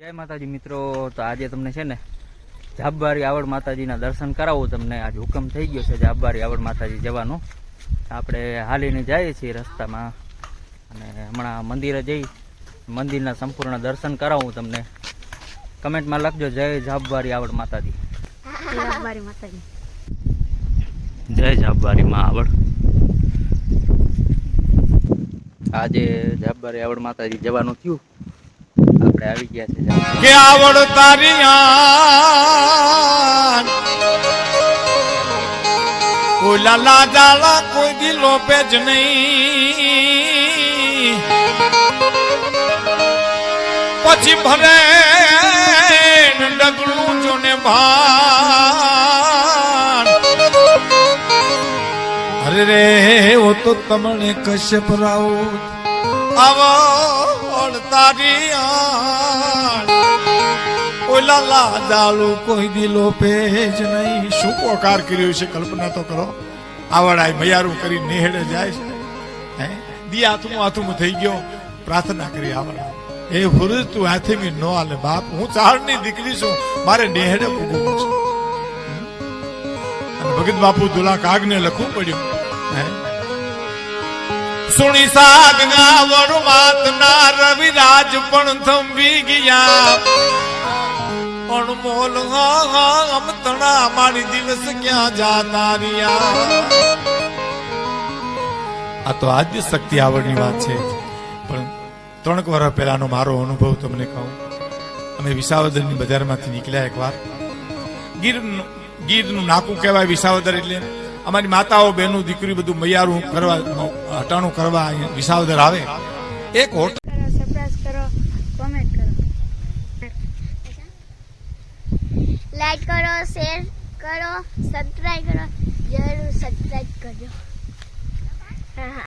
જય માતાજી મિત્રો તો આજે તમને છે ને જાબારી આવડ માતાજીના દર્શન કરાવું તમને. આજે હુકમ થઈ ગયો છે જાબારી આવડ માતાજી જવાનો. આપણે હાલીને જઈએ છીએ રસ્તામાં અને હમણાં મંદિરે જઈ મંદિરના સંપૂર્ણ દર્શન કરાવું તમને. કમેન્ટમાં લખજો જય જાબારી આવડ માતાજી. જય જાબારી માં આવડ. આજે જાબારી આવડ માતાજી જવાનું થયું. આપણે આવી ગયા છે કે આવડ તારી ઓલા લાજાલા કોઈ દિલો પેજ નહીં. પછી ભરે ડગલું જોને ભાન. અરે રે, ઓ તો તમને કશ્યપ રાઉત. આવડ તારી ઓલા લાદાળુ નહીં શું પોકાર કર્યો છે? કલ્પના તો કરો। આવડાય, મયારું કરી નેહડે જાય છે। હે? દી આથમું આથમું થઈ ગયો। પ્રાર્થના કરી આવડા એ હુરજ તું હાથેમી નો આલે બાપ। હું ચારણની દીકરી છું, મારે નેહડે પૂગવું છે। ભગત બાપુ દુલા કાગને લખવું પડ્યું। હે? સુણી સાગના વરમાતના રવિરાજ પણ થંભી ગયા. અણમોલ અમતણા મારી દિવસ ક્યાં જાતા રહ્યા? આ તો આદ્ય શક્તિ આવડની વાત છે. પણ ત્રણ વર્ષ પહેલાનો મારો અનુભવ તમને કહું. અમે વિસાવદરની બજારમાંથી નીકળ્યા એકવાર ગીર ગીરનું નાકું કહેવાય વિસાવદર એટલે. અમારી માતાઓ બહેનો દીકરી બધું મૈયારું કરવા હટાણું કરવા વિસાવદર આવે. એક હોટલ કરો સબસ્ક્રાઇબ કરો કોમેન્ટ કરો. લાઈક કરો શેર કરો સબસ્ક્રાઈબ કરો.